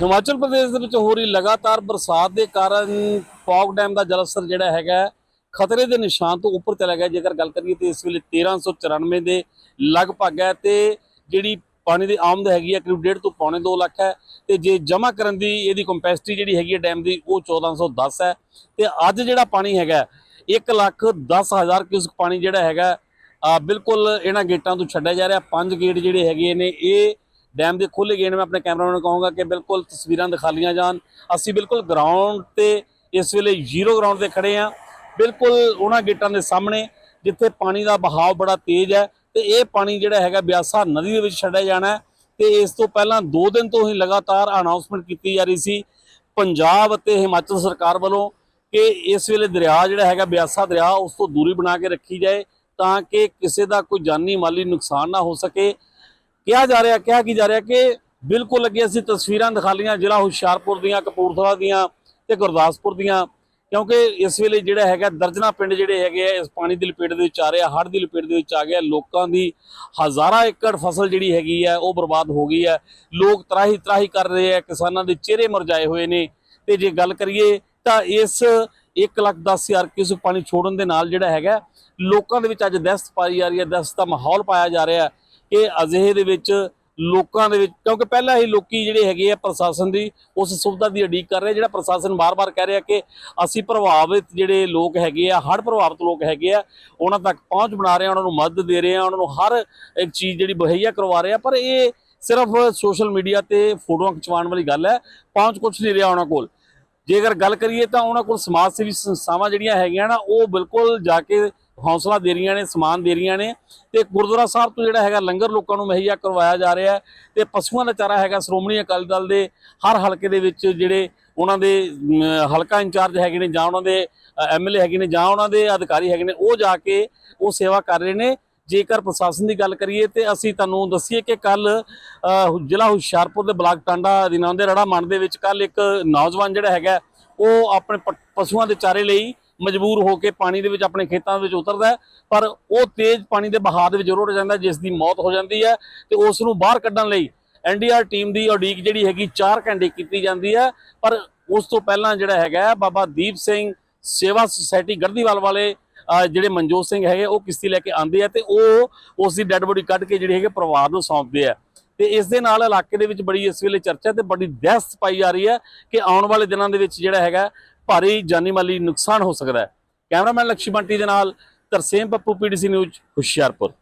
ਹਿਮਾਚਲ ਪ੍ਰਦੇਸ਼ ਦੇ ਵਿੱਚ ਹੋ ਰਹੀ ਲਗਾਤਾਰ ਬਰਸਾਤ ਦੇ ਕਾਰਨ ਪੌਕ ਡੈਮ ਦਾ ਜਲਸਤਰ ਜਿਹੜਾ ਹੈਗਾ ਖਤਰੇ ਦੇ ਨਿਸ਼ਾਨ ਤੋਂ ਉੱਪਰ ਚਲਾ ਗਿਆ। ਜੇਕਰ ਗੱਲ ਕਰੀਏ ਤੇ ਇਸ ਵੇਲੇ 1394 ਦੇ ਲਗਭਗ ਹੈ ਤੇ ਜਿਹੜੀ ਪਾਣੀ ਦੀ ਆਮਦ ਹੈਗੀ ਹੈ ਕਰੀਬ 1.5 ਤੋਂ ਪੌਣੇ 2 ਲੱਖ ਹੈ ਤੇ ਜੇ ਜਮ੍ਹਾਂ ਕਰਨ ਦੀ ਇਹਦੀ ਕੰਪੈਸਿਟੀ ਜਿਹੜੀ ਹੈਗੀ ਹੈ ਡੈਮ ਦੀ ਉਹ 1410 ਹੈ ਤੇ ਅੱਜ ਜਿਹੜਾ ਪਾਣੀ ਹੈਗਾ 1 ਲੱਖ 10 ਹਜ਼ਾਰ ਕਿਊਸਕ ਪਾਣੀ ਜਿਹੜਾ ਹੈਗਾ ਬਿਲਕੁਲ ਇਹਨਾਂ ਗੇਟਾਂ ਤੋਂ ਛੱਡਿਆ ਜਾ ਰਿਹਾ। ਪੰਜ ਗੇਟ ਜਿਹੜੇ ਹੈਗੇ ਨੇ, ਇਹ ਡੈਮ ਦੇ ਖੋਲੇ ਗਏ ਨੇ ਮੈਂ ਆਪਣੇ ਕੈਮਰਾਮੈਨ ਨੂੰ ਕਹਾਂਗਾ ਕਿ ਬਿਲਕੁਲ ਤਸਵੀਰਾਂ ਦਿਖਾ ਲੀਆਂ ਜਾਣ। ਅਸੀਂ ਬਿਲਕੁਲ ਗਰਾਊਂਡ ਤੇ ਇਸ ਵੇਲੇ ਜ਼ੀਰੋ ਗਰਾਊਂਡ ਤੇ ਖੜੇ ਆ ਬਿਲਕੁਲ ਉਹਨਾਂ ਗੇਟਾਂ ਦੇ ਸਾਹਮਣੇ, ਜਿੱਥੇ ਪਾਣੀ ਦਾ ਬਹਾਅ ਬੜਾ ਤੇਜ਼ ਹੈ ਤੇ ਇਹ ਪਾਣੀ ਜਿਹੜਾ ਹੈਗਾ ਬਿਆਸਾ ਨਦੀ ਦੇ ਵਿੱਚ ਛੱਡਿਆ ਜਾਣਾ ਹੈ ਤੇ ਇਸ ਤੋਂ ਪਹਿਲਾਂ 2 ਦਿਨ ਤੋਂ ਹੀ ਲਗਾਤਾਰ ਅਨਾਉਂਸਮੈਂਟ ਕੀਤੀ ਜਾ ਰਹੀ ਸੀ ਪੰਜਾਬ ਅਤੇ ਹਿਮਾਚਲ ਸਰਕਾਰ ਵੱਲੋਂ ਕਿ ਇਸ ਵੇਲੇ ਦਰਿਆ ਜਿਹੜਾ ਹੈਗਾ ਬਿਆਸਾ ਦਰਿਆ ਉਸ ਤੋਂ ਦੂਰੀ ਬਣਾ ਕੇ ਰੱਖੀ ਜਾਏ ਤਾਂ ਕਿ ਕਿਸੇ ਦਾ ਕੋਈ ਜਾਨੀ ਮਾਲੀ ਨੁਕਸਾਨ ਨਾ ਹੋ ਸਕੇ। ਕਿਹਾ ਜਾ ਰਿਹਾ, ਕਿਹਾ ਕੀ ਜਾ ਰਿਹਾ ਕਿ ਬਿਲਕੁਲ ਅੱਗੇ ਅਸੀਂ ਤਸਵੀਰਾਂ ਦਿਖਾ ਲਈਆਂ, ਜ਼ਿਲ੍ਹਾ ਹੁਸ਼ਿਆਰਪੁਰ ਦੀਆਂ, ਕਪੂਰਥਲਾ ਦੀਆਂ ਤੇ ਗੁਰਦਾਸਪੁਰ ਦੀਆਂ। ਕਿਉਂਕਿ ਇਸ ਵੇਲੇ ਜਿਹੜਾ ਹੈਗਾ, ਦਰਜਨਾ ਪਿੰਡ ਜਿਹੜੇ ਹੈਗੇ ਆ, ਇਸ ਪਾਣੀ ਦੀ ਲਪੇਟ ਦੇ ਵਿੱਚ ਆ ਰਿਹਾ ਹੜ੍ਹ ਦੀ ਲਪੇਟ ਦੇ ਵਿੱਚ ਆ ਗਿਆ ਲੋਕਾਂ ਦੀ ਹਜ਼ਾਰਾਂ ਏਕੜ ਫਸਲ ਜਿਹੜੀ ਹੈਗੀ ਹੈ ਉਹ ਬਰਬਾਦ ਹੋ ਗਈ ਹੈ ਲੋਕ ਤਰਾਹੀ ਤਰਾਹੀ ਕਰ ਰਹੇ ਆ, ਕਿਸਾਨਾਂ ਦੇ ਚਿਹਰੇ ਮਰਜਾਏ ਹੋਏ ਨੇ। ਤੇ ਜੇ ਗੱਲ ਕਰੀਏ ਤਾਂ ਇਸ 1 ਲੱਖ 10 ਹਜ਼ਾਰ ਕਿਊਸਕ ਪਾਣੀ ਛੋੜਨ ਦੇ ਨਾਲ ਜਿਹੜਾ ਹੈਗਾ, ਲੋਕਾਂ ਦੇ ਵਿੱਚ ਅੱਜ ਦਹਿਸ਼ਤ ਪਾਈ ਜਾ ਰਹੀ ਹੈ ਦਹਿਸ਼ਤ ਦਾ ਮਾਹੌਲ ਪਾਇਆ ਜਾ ਰਿਹਾ। ਹੈ ਕਿ ਅਜਿਹੇ ਦੇ ਵਿੱਚ ਲੋਕਾਂ ਦੇ ਵਿੱਚ, ਕਿਉਂਕਿ ਪਹਿਲਾਂ ਹੀ ਲੋਕੀ ਜਿਹੜੇ ਹੈਗੇ ਆ ਪ੍ਰਸ਼ਾਸਨ ਦੀ ਉਸ ਸੁਵਿਧਾ ਦੀ ਉਡੀਕ ਕਰ ਰਹੇ ਜਿਹੜਾ ਪ੍ਰਸ਼ਾਸਨ ਬਾਰ-ਬਾਰ ਕਹਿ ਰਿਹਾ ਕਿ ਅਸੀਂ ਪ੍ਰਭਾਵਿਤ ਜਿਹੜੇ ਲੋਕ ਹੈਗੇ ਆ, ਹੜ੍ਹ ਪ੍ਰਭਾਵਿਤ ਲੋਕ ਹੈਗੇ ਆ, ਉਹਨਾਂ ਤੱਕ ਪਹੁੰਚ ਬਣਾ ਰਹੇ ਆ, ਉਹਨਾਂ ਨੂੰ ਮਦਦ ਦੇ ਰਹੇ ਆ, ਉਹਨਾਂ ਨੂੰ ਹਰ ਇੱਕ ਚੀਜ਼ ਜਿਹੜੀ ਮੁਹੱਈਆ ਕਰਵਾ ਰਹੇ ਆ, ਪਰ ਇਹ ਸਿਰਫ ਸੋਸ਼ਲ ਮੀਡੀਆ ਤੇ ਫੋਟੋਆਂ ਖਿਚਵਾਉਣ ਵਾਲੀ ਗੱਲ ਹੈ, ਪਹੁੰਚ ਕੁਝ ਨਹੀਂ ਰਿਹਾ ਉਹਨਾਂ ਕੋਲ। ਜੇਕਰ ਗੱਲ ਕਰੀਏ ਤਾਂ ਉਹਨਾਂ ਕੋਲ ਸਮਾਜ ਸੇਵੀ ਸੰਸਥਾਵਾਂ ਜਿਹੜੀਆਂ ਹੈਗੀਆਂ ਨਾ, ਉਹ ਬਿਲਕੁਲ ਜਾ ਕੇ ਹੌਸਲਾ ਦੇ ਰਹੀਆਂ ਨੇ, ਸਮਾਨ ਦੇ ਰਹੀਆਂ ਨੇ ਤੇ ਗੁਰਦੁਆਰਾ ਸਾਹਿਬ ਤੋਂ ਜਿਹੜਾ ਹੈਗਾ ਲੰਗਰ ਲੋਕਾਂ ਨੂੰ ਮੁਹੱਈਆ ਕਰਵਾਇਆ ਜਾ ਰਿਹਾ ਹੈ ਤੇ ਪਸ਼ੂਆਂ ਦਾ ਚਾਰਾ ਹੈਗਾ ਸ਼੍ਰੋਮਣੀ ਅਕਾਲੀ ਦਲ ਦੇ ਹਰ ਹਲਕੇ ਦੇ ਵਿੱਚ ਜਿਹੜੇ ਉਹਨਾਂ ਦੇ ਹਲਕਾ ਇੰਚਾਰਜ ਹੈਗੇ ਨੇ ਜਾਂ ਉਹਨਾਂ ਦੇ ਐਮਐਲਏ ਹੈਗੇ ਨੇ ਜਾਂ ਉਹਨਾਂ ਦੇ ਅਧਿਕਾਰੀ ਹੈਗੇ ਨੇ, ਉਹ ਜਾ ਕੇ ਉਹ ਸੇਵਾ ਕਰ ਰਹੇ ਨੇ। ਜੇਕਰ ਪ੍ਰਸ਼ਾਸਨ ਦੀ ਗੱਲ ਕਰੀਏ ਤੇ ਅਸੀਂ ਤੁਹਾਨੂੰ ਦੱਸੀਏ ਕਿ ਕੱਲ ਜ਼ਿਲ੍ਹਾ ਹੁਸ਼ਿਆਰਪੁਰ ਦੇ ਬਲਾਕ ਟਾਂਡਾ ਅਧੀਨ ਆਉਂਦੇ ਰੜਾ ਮੰਡ ਦੇ ਵਿੱਚ ਕੱਲ ਇੱਕ ਨੌਜਵਾਨ ਜਿਹੜਾ ਹੈਗਾ ਉਹ ਆਪਣੇ ਪ- ਪਸ਼ੂਆਂ ਦੇ ਚਾਰੇ ਲਈ ਮਜਬੂਰ ਹੋ ਕੇ ਪਾਣੀ ਦੇ ਵਿੱਚ ਆਪਣੇ ਖੇਤਾਂ ਵਿੱਚ ਉਤਰਦਾ ਪਰ ਉਹ ਤੇਜ਼ ਪਾਣੀ ਦੇ ਬਹਾਅ ਦੇ ਵਿੱਚ ਰੁੜ ਜਾਂਦਾ ਜਿਸ ਦੀ ਮੌਤ ਹੋ ਜਾਂਦੀ ਹੈ ਤੇ ਉਸ ਨੂੰ ਬਾਹਰ ਕੱਢਣ ਲਈ ਐਨਡੀਆਰ ਟੀਮ ਦੀ ਉਡੀਕ ਜਿਹੜੀ ਹੈਗੀ 4 ਘੰਟੇ ਕੀਤੀ ਜਾਂਦੀ ਹੈ। ਪਰ ਉਸ ਤੋਂ ਪਹਿਲਾਂ ਜਿਹੜਾ ਹੈਗਾ ਬਾਬਾ ਦੀਪ ਸਿੰਘ ਸੇਵਾ ਸੁਸਾਇਟੀ ਗੜਦੀਵਾਲ ਵਾਲੇ ਜਿਹੜੇ ਮਨਜੋਤ ਸਿੰਘ ਹੈਗੇ, ਉਹ ਕਿਸ਼ਤੀ ਲੈ ਕੇ ਆਉਂਦੇ ਆ ਤੇ ਉਹ ਉਸ ਦੀ ਡੈੱਡ ਬੋਡੀ ਕੱਢ ਕੇ ਜਿਹੜੇ ਹੈਗੇ ਪਰਿਵਾਰ ਨੂੰ ਸੌਂਪਦੇ ਆ। ਤੇ ਇਸ ਦੇ ਨਾਲ ਇਲਾਕੇ ਦੇ ਵਿੱਚ ਬੜੀ ਇਸ ਵੇਲੇ ਚਰਚਾ ਤੇ ਬੜੀ ਦਹਿਸ਼ਤ ਪਾਈ ਜਾ ਰਹੀ ਹੈ ਕਿ ਆਉਣ ਵਾਲੇ ਦਿਨਾਂ ਦੇ ਵਿੱਚ ਜਿਹੜਾ ਹੈਗਾ ਭਾਰੀ ਜਾਨੀ ਮਾਲੀ ਨੁਕਸਾਨ ਹੋ ਸਕਦਾ ਹੈ। ਕੈਮਰਾਮੈਨ ਲਕਸ਼ੀ ਬੰਟੀ ਦੇ ਨਾਲ ਤਰਸੇਮ ਪੱਪੂ ਪੀਡੀਸੀ ਨਿਊਜ਼ ਹੁਸ਼ਿਆਰਪੁਰ।